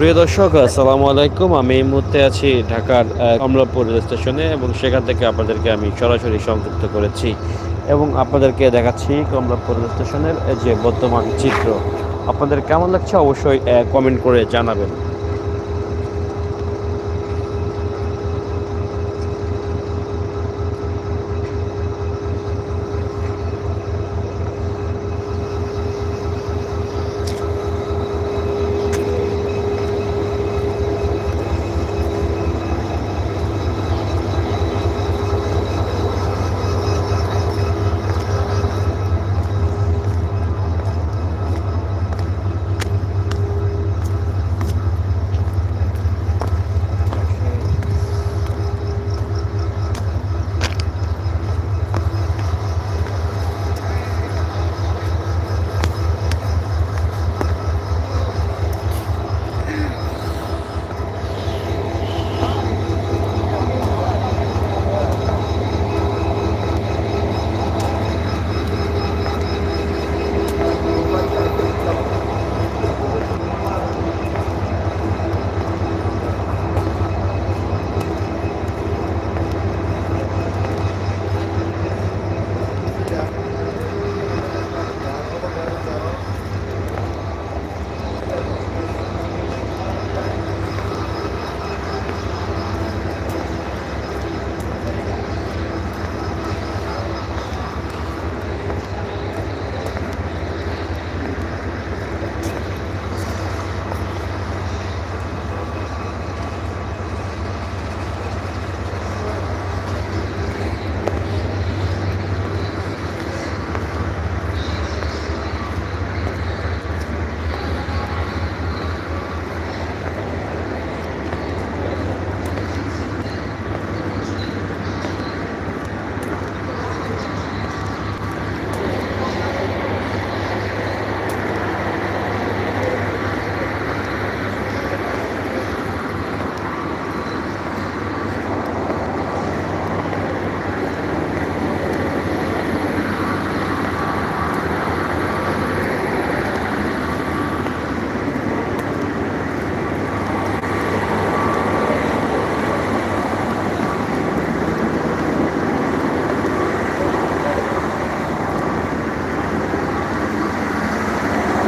প্রিয় দর্শক, আসসালামু আলাইকুম। আমি এই মুহূর্তে আছি ঢাকার কমলাপুর রেল স্টেশনে এবং সেখান থেকে আপনাদেরকে আমি সরাসরি সংযুক্ত করেছি এবং আপনাদেরকে দেখাচ্ছি কমলাপুর রেল স্টেশনের যে বর্তমান চিত্র। আপনাদের কেমন লাগছে অবশ্যই কমেন্ট করে জানাবেন।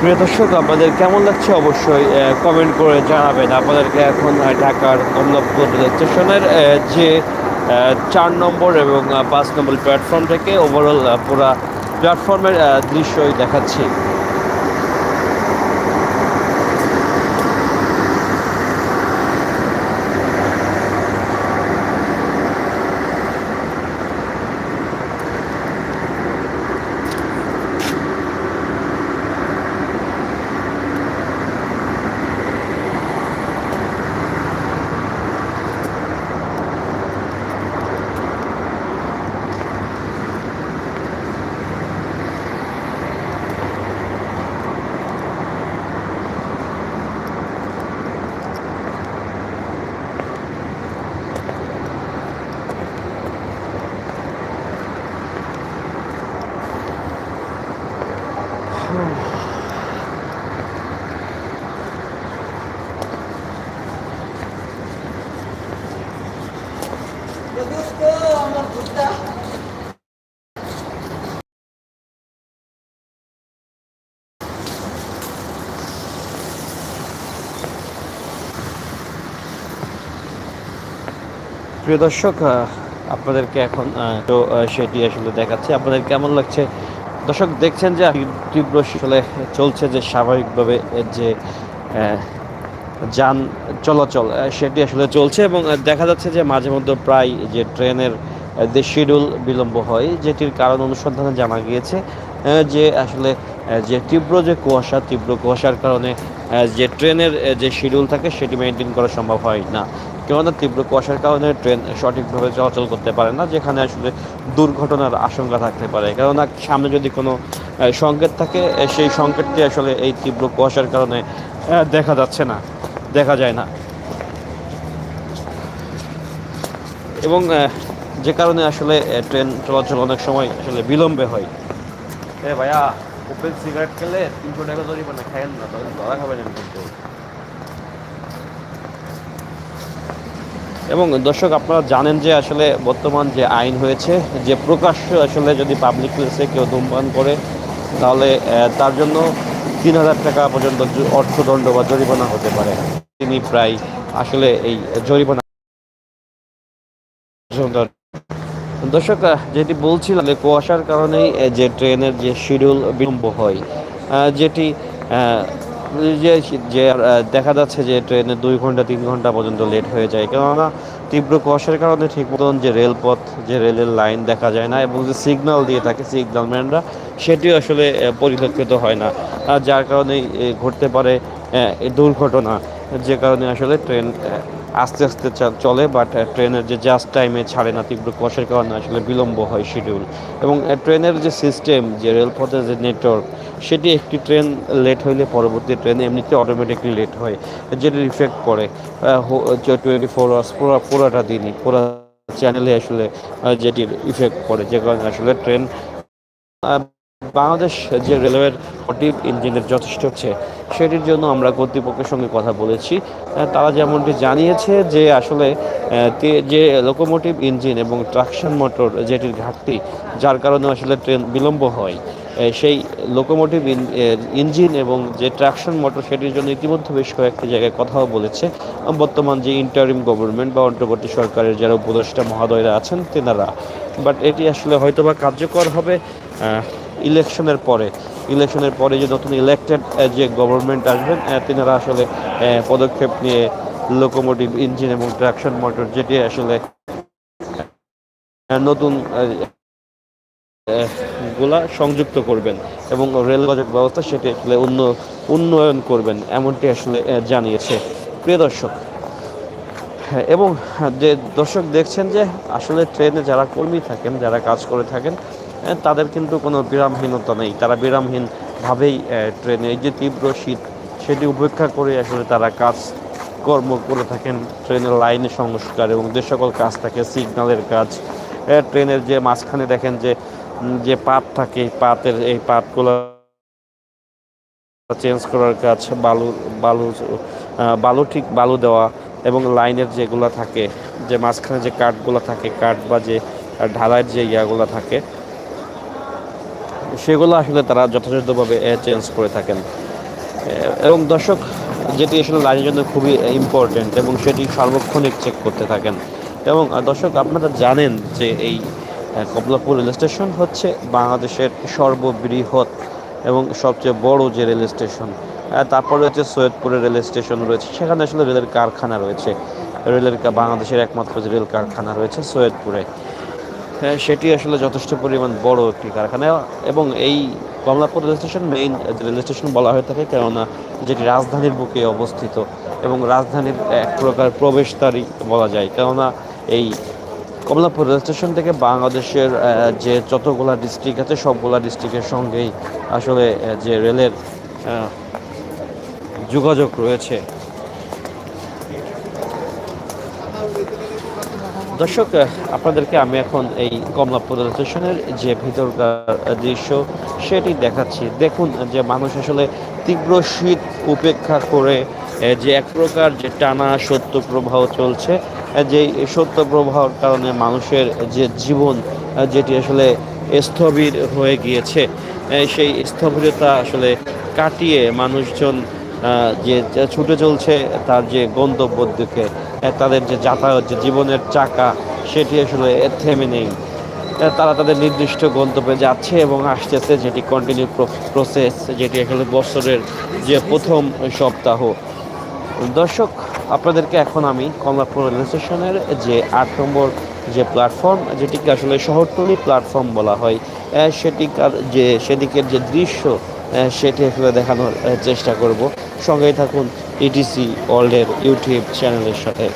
প্রিয় দর্শক, আপনাদের কেমন লাগছে অবশ্যই কমেন্ট করে জানাবেন। আপনাদেরকে এখন ঢাকার কমলাপুর স্টেশনের যে চার নম্বর এবং পাঁচ নম্বর প্ল্যাটফর্ম থেকে ওভারঅল পুরা প্ল্যাটফর্মের দৃশ্যই দেখাচ্ছি। প্রিয় দর্শক আপনাদেরকে এখন তো সেটি আসলে দেখাচ্ছে। আপনাদের কেমন লাগছে দর্শক, দেখছেন যে তীব্র আসলে চলছে যে স্বাভাবিকভাবে যে যান চলাচল সেটি আসলে চলছে এবং দেখা যাচ্ছে যে মাঝে মধ্যে প্রায় যে ট্রেনের যে শিডিউল বিলম্ব হয়, যেটির কারণ অনুসন্ধানে জানা গিয়েছে যে আসলে যে তীব্র যে কুয়াশা, তীব্র কুয়াশার কারণে যে ট্রেনের যে শিডিউল থাকে, সেটি মেনটেন করা সম্ভব হয় না। কেননা তীব্র কুয়াশার কারণে ট্রেন সঠিকভাবে চলাচল করতে পারে না, যেখানে আসলে দুর্ঘটনার আশঙ্কা থাকতে পারে। কেননা সামনে যদি কোনো সংকেত থাকে সেই সংকেতটি আসলে এই তীব্র কুয়াশার কারণে দেখা যাচ্ছে না, দেখা যায় না। এবং যে কারণে আসলে ট্রেন চলাচল অনেক সময় আসলে বিলম্বে হয়। এ ভাইয়া, ওপেন সিগারেট খেলে তিনশো টাকা জরিমানা, খাইয়েন না, তাহলে ধরা খাবেন কিন্তু এবং দর্শক, আপনারা জানেন যে আসলে বর্তমান যে আইন হয়েছে, যে প্রকাশ্য আসলে যদি পাবলিক প্লেসে কেউ ধূমপান করে, তাহলে তার জন্য তিন হাজার টাকা পর্যন্ত অর্থদণ্ড বা জরিমানা হতে পারে। তিনি প্রায় আসলে এই জরিমানা দর্শক যেটি বলছিলাম কুয়াশার কারণেই যে ট্রেনের যে শিডিউল বিলম্ব হয় যেটি যে যে দেখা যাচ্ছে যে ট্রেনে দুই ঘণ্টা, তিন ঘণ্টা পর্যন্ত লেট হয়ে যায়। কেননা তীব্র কুয়াশার কারণে ঠিক মতন যে রেলপথ, যে রেলের লাইন দেখা যায় না এবং যে সিগন্যাল দিয়ে থাকে সিগনালম্যানরা সেটিও আসলে পরিলক্ষিত হয় না। আর যার কারণে ঘটতে পারে দুর্ঘটনা। যে কারণে আসলে ট্রেন আস্তে আস্তে চলে বাট ট্রেনের যে জাস্ট টাইমে ছাড়ে না, তীব্র কুয়াশার কারণে আসলে বিলম্ব হয় শিডিউল এবং ট্রেনের যে সিস্টেম যে রেলপথের যে নেটওয়ার্ক সেটি একটি ট্রেন লেট হইলে পরবর্তী ট্রেন এমনিতে অটোমেটিকলি লেট হয় যেটির ইফেক্ট পড়ে। টোয়েন্টি ফোর আওয়ার্স পুরো, পুরোটা দিনই, পুরো চ্যানেলে আসলে যেটির ইফেক্ট পড়ে, যে কারণে আসলে ট্রেন বাংলাদেশ যে রেলওয়ের মোটিভ ইঞ্জিনের যথেষ্ট হচ্ছে, সেটির জন্য আমরা কর্তৃপক্ষের সঙ্গে কথা বলেছি। তারা যেমনটি জানিয়েছে যে আসলে যে লোকোমোটিভ ইঞ্জিন এবং ট্রাকশন মোটর যেটির ঘাটতি, যার কারণে আসলে ট্রেন বিলম্ব হয় সেই লোকোমোটিভ ইঞ্জিন এবং যে ট্রাকশন মোটর সেটির জন্য ইতিমধ্যে বেশ কয়েকটি জায়গায় কথাও বলেছে। বর্তমান যে ইন্টারিম গভর্নমেন্ট বা অন্তর্বর্তী সরকারের যারা উপদেষ্টা মহোদয়রা আছেন, তেনারা। বাট এটি আসলে হয়তোবা কার্যকর হবে ইলেকশনের পরে ইলেকশনের পরে যে নতুন ইলেক্টেড যে গভর্নমেন্ট আসবেন তিনারা আসলে পদক্ষেপ নিয়ে লোকোমোটিভ ইঞ্জিন এবং ট্রাকশন মোটর যেটি আসলে নতুনগুলা সংযুক্ত করবেন এবং রেল যোগাযোগ ব্যবস্থা সেটি আসলে উন্ন, উন্নয়ন করবেন, এমনটি আসলে জানিয়েছে। প্রিয় দর্শক, এবং যে দর্শক দেখছেন যে আসলে ট্রেনে যারা কর্মী থাকেন, যারা কাজ করে থাকেন তাদের কিন্তু কোনো বিরামহীনতা নেই। তারা বিরামহীনভাবেই ট্রেনে এই যে তীব্র শীত, সেটি উপেক্ষা করে আসলে তারা কাজ, কর্ম করে থাকেন ট্রেনের লাইনে সংস্কার এবং যে সকল কাজ থাকে সিগন্যালের কাজ। ট্রেনের যে মাঝখানে দেখেন যে যে পাত থাকে পাতের এই পাতগুলো চেঞ্জ করার কাজ, বালু বালু বালু ঠিক বালু দেওয়া এবং লাইনের যেগুলো থাকে, যে মাঝখানে যে কাঠগুলো থাকে, কাঠ বা যে ঢালাইয়ের যে ইয়াগুলো থাকে সেগুলো আসলে তারা যথাযথভাবে চেঞ্জ করে থাকেন। এবং দর্শক, যেটি আসলে লাইনের জন্য খুবই ইম্পর্টেন্ট এবং সেটি সার্বক্ষণিক চেক করতে থাকেন। এবং দর্শক, আপনারা জানেন যে এই কমলাপুর রেল স্টেশন হচ্ছে বাংলাদেশের সর্ববৃহৎ এবং সবচেয়ে বড় যে রেল স্টেশন। তারপরে হচ্ছে সৈয়দপুরের রেল স্টেশন রয়েছে। সেখানে আসলে রেলের কারখানা রয়েছে। রেলের বাংলাদেশের একমাত্র যে রেল কারখানা রয়েছে সৈয়দপুরে। সেটি আসলে যথেষ্ট পরিমাণ বড় একটি কারখানা এবং এই Kamalapur rail station main rail station বলা হয়ে থাকে, কেননা যেটি রাজধানীর বুকে অবস্থিত এবং রাজধানীর এক প্রকার প্রবেশদ্বারই বলা যায়। কেননা এই কমলাপুর রেল স্টেশন থেকে বাংলাদেশের যে যতগুলা ডিস্ট্রিক্ট আছে, সবগুলা ডিস্ট্রিক্টের সঙ্গেই আসলে যে রেলের যোগাযোগ রয়েছে দর্শক আপনাদেরকে আমি এখন এই কমলাপুর স্টেশনের যে ভিতরকার দৃশ্য সেটি দেখাচ্ছি। দেখুন যে মানুষ আসলে তীব্র শীত উপেক্ষা করে যে এক প্রকার যে টানা সত্য প্রবাহ চলছে যে সত্য প্রবাহর কারণে মানুষের যে জীবন যেটি আসলে স্থবির হয়ে গিয়েছে সেই স্থবিরতা আসলে কাটিয়ে মানুষজন যে ছুটে চলছে তার যে গন্তব্যের দিকে তাদের যে যাতায়াত, যে জীবনের চাকা, সেটি আসলে থেমে নেই। তারা তাদের নির্দিষ্ট গন্তব্যে যাচ্ছে এবং আসতেছে, যেটি কন্টিনিউ প্রসেস যেটি আসলে বছরের যে প্রথম সপ্তাহ। দর্শক, আপনাদেরকে এখন আমি কমলাপুর রেল স্টেশনের যে আট নম্বর যে প্ল্যাটফর্ম যেটিকে আসলে শহরতলি প্ল্যাটফর্ম বলা হয় সেটিকার যে, সেদিকের যে দৃশ্য সেটি আসলে দেখানোর চেষ্টা করব। সঙ্গেই থাকুন ইটিসি ওয়ার্ল্ডের ইউটিউব চ্যানেলের সাথে।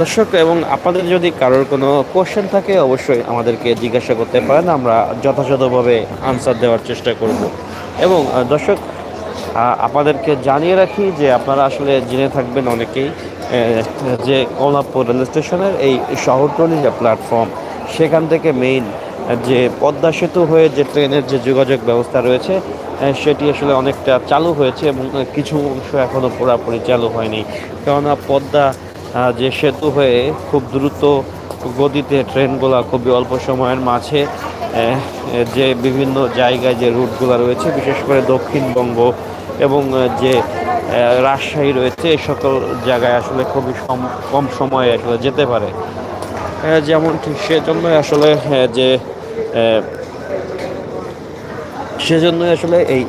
দর্শক, এবং আপনাদের যদি কারোর কোনো কোশ্চেন থাকে, অবশ্যই আমাদেরকে জিজ্ঞাসা করতে পারেন। আমরা যথাযথভাবে আনসার দেওয়ার চেষ্টা করব। এবং দর্শক আপনাদেরকে জানিয়ে রাখি যে আপনারা আসলে জেনে থাকবেন অনেকেই। যে কমলাপুর রেল স্টেশনের এই শহরতলি যে প্ল্যাটফর্ম সেখান থেকে মেইন যে পদ্মা সেতু হয়ে যে ট্রেনের যে যোগাযোগ ব্যবস্থা রয়েছে সেটি আসলে অনেকটা চালু হয়েছে এবং কিছু অংশ এখনও পুরোপুরি চালু হয়নি। কেননা পদ্মা যে সেতু হয়ে খুব দ্রুত গতিতে ট্রেনগুলো খুবই অল্প সময়ের মাঝে যে বিভিন্ন জায়গায় যে রুটগুলো রয়েছে, বিশেষ করে দক্ষিণবঙ্গ এবং যে রাজশাহী রয়েছে এই সকল জায়গায় আসলে খুবই কম সময়ে আসলে যেতে পারে। যেমন ঠিক সেজন্যই আসলে যে সেজন্যই আসলে এই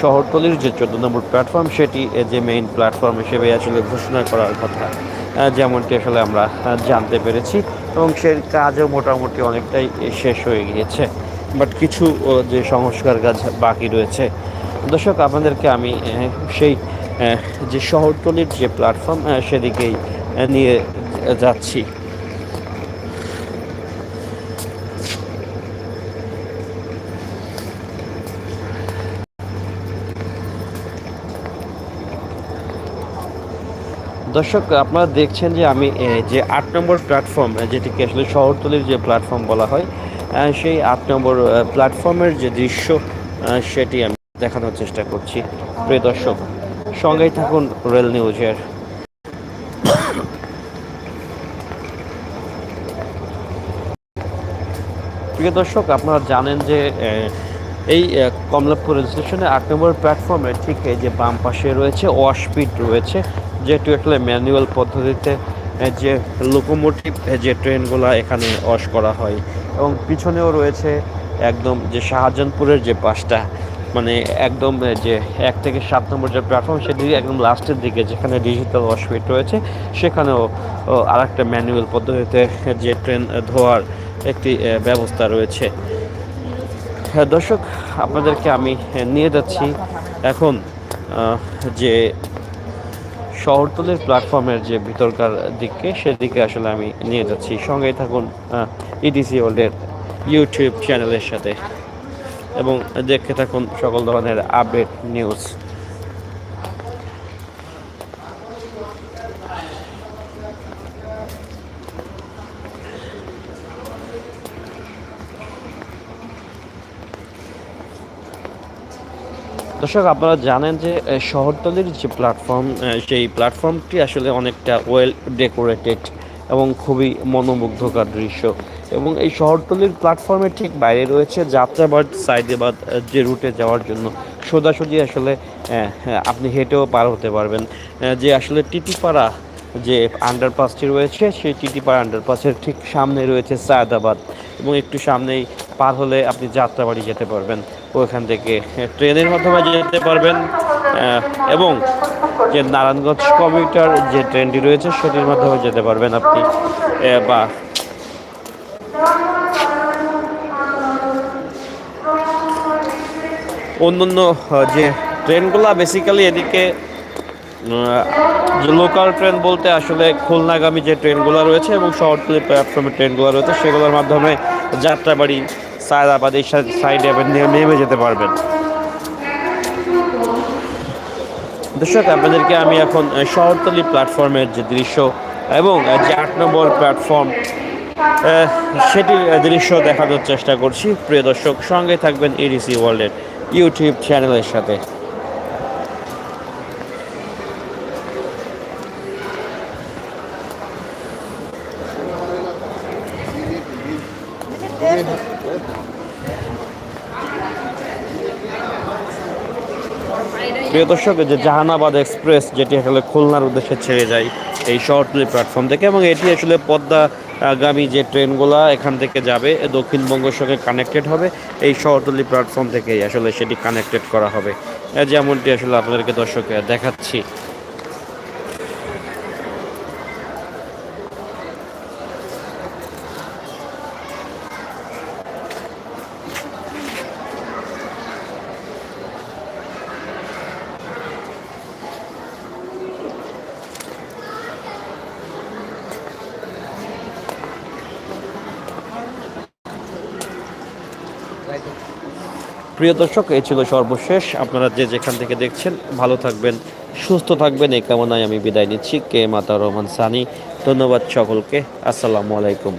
শহরতলির যে চোদ্দ নম্বর প্ল্যাটফর্ম সেটি যে মেইন প্ল্যাটফর্ম হিসেবে আসলে ঘোষণা করার কথা যেমনটি আসলে আমরা জানতে পেরেছি এবং সে কাজও মোটামুটি অনেকটাই শেষ হয়ে গিয়েছে। বাট কিছু যে সংস্কার কাজ বাকি রয়েছে দর্শক, আপনাদেরকে আমি সেই যে শহরতলির যে প্ল্যাটফর্ম সেদিকেই নিয়ে যাচ্ছি। দর্শক, আপনারা দেখছেন যে আমি যে আট নম্বর প্ল্যাটফর্ম যেটিকে আসলে শহরতলির যে প্ল্যাটফর্ম বলা হয় সেই আট নম্বর প্ল্যাটফর্মের যে দৃশ্য সেটি আমি দেখানোর চেষ্টা করছি। প্রিয় দর্শক, সঙ্গেই থাকুন রেল নিউজের। প্রিয় দর্শক, আপনারা জানেন যে এই কমলাপুর রেল স্টেশনে আট নম্বর প্ল্যাটফর্মে ঠিক এই যে বাম পাশে রয়েছে ওয়াশপিট রয়েছে যেটি আসলে ম্যানুয়াল পদ্ধতিতে যে লোকোমোটিভ যে ট্রেনগুলো এখানে ওয়াশ করা হয়। এবং পিছনেও রয়েছে একদম যে শাহজাহানপুরের যে পাশটা মানে একদম যে এক থেকে সাত নম্বর যে প্ল্যাটফর্ম সেটি একদম লাস্টের দিকে, যেখানে ডিজিটাল ওয়াশপিট রয়েছে, সেখানেও আর একটা ম্যানুয়াল পদ্ধতিতে যে ট্রেন ধোয়ার একটি ব্যবস্থা রয়েছে। হ্যাঁ দর্শক, আপনাদেরকে আমি নিয়ে যাচ্ছি এখন যে শহরতলের প্ল্যাটফর্মের যে ভিতরকার দিকে সেদিকে আসলে আমি নিয়ে যাচ্ছি। সঙ্গেই থাকুন ইডিসি ওয়ার্ল্ডের ইউটিউব চ্যানেলের সাথে। এবং দেখতে থাকুন সকল ধরনের আপডেট নিউজ দর্শক, আপনারা জানেন যে শহরতলির যে প্ল্যাটফর্ম সেই প্ল্যাটফর্মটি আসলে অনেকটা ওয়েল ডেকোরেটেড এবং খুবই মনোমুগ্ধকর দৃশ্য। এবং এই শহরতলির প্ল্যাটফর্মের ঠিক বাইরে রয়েছে যাত্রাবাদ সাইদেবাদ আহ, যে রুটে যাওয়ার জন্য। সোজাসুজি আসলে হ্যাঁ, আপনি হেঁটেও পার হতে পারবেন। যে আসলে টিটিপাড়া যে আন্ডারপাসটি রয়েছে সেই টিটিপাড়া আন্ডারপাসের ঠিক সামনে রয়েছে সায়দাবাদ। এবং একটু সামনেই পার হলে আপনি যাত্রাবাড়ি যেতে পারবেন। ওইখান থেকে ট্রেনের মাধ্যমে যেতে পারবেন। এবং যে নারায়ণগঞ্জ কমিউটার যে ট্রেনটি রয়েছে, সেটির মাধ্যমে যেতে পারবেন আপনি বা অন্যান্য যে ট্রেনগুলো বেসিক্যালি এদিকে যে লোকাল ট্রেন বলতে আসলে খুলনাগামী যে ট্রেনগুলো রয়েছে এবং শহরতলি প্ল্যাটফর্মের ট্রেনগুলো রয়েছে, সেগুলোর মাধ্যমে যাত্রাবাড়ি সায়দাবাদ এই সাইডে নেমে যেতে পারবেন। দর্শক, আপনাদেরকে আমি এখন শহরতলি প্ল্যাটফর্মের যে দৃশ্য এবং যে আট নম্বর প্ল্যাটফর্ম সেটির দৃশ্য দেখানোর চেষ্টা করছি। প্রিয় দর্শক, সঙ্গে থাকবেন ইডিসি ওয়ার্ল্ডের ইউটিউব চ্যানেলের সাথে। প্রিয় দর্শক যে জাহানাবাদ এক্সপ্রেস, যেটি আসলে খুলনার উদ্দেশ্যে ছেড়ে যায় এই শহরতলি প্ল্যাটফর্ম থেকে এবং এটি আসলে পদ্মা আগামী যে ট্রেনগুলা এখান থেকে যাবে দক্ষিণবঙ্গের সঙ্গে কানেক্টেড হবে, এই শহরতলি প্ল্যাটফর্ম থেকেই আসলে সেটি কানেক্টেড করা হবে। যেমনটি আসলে আপনাদেরকে দর্শক দেখাচ্ছি। প্রিয় দর্শক, এই ছিল সর্বশেষ। আপনারা যে যেখান থেকে দেখছেন, ভালো থাকবেন, সুস্থ থাকবেন, এই কামনায় আমি বিদায় নিচ্ছি। কে মাতা রহমান সানি। ধন্যবাদ সকলকে। আসসালামু আলাইকুম।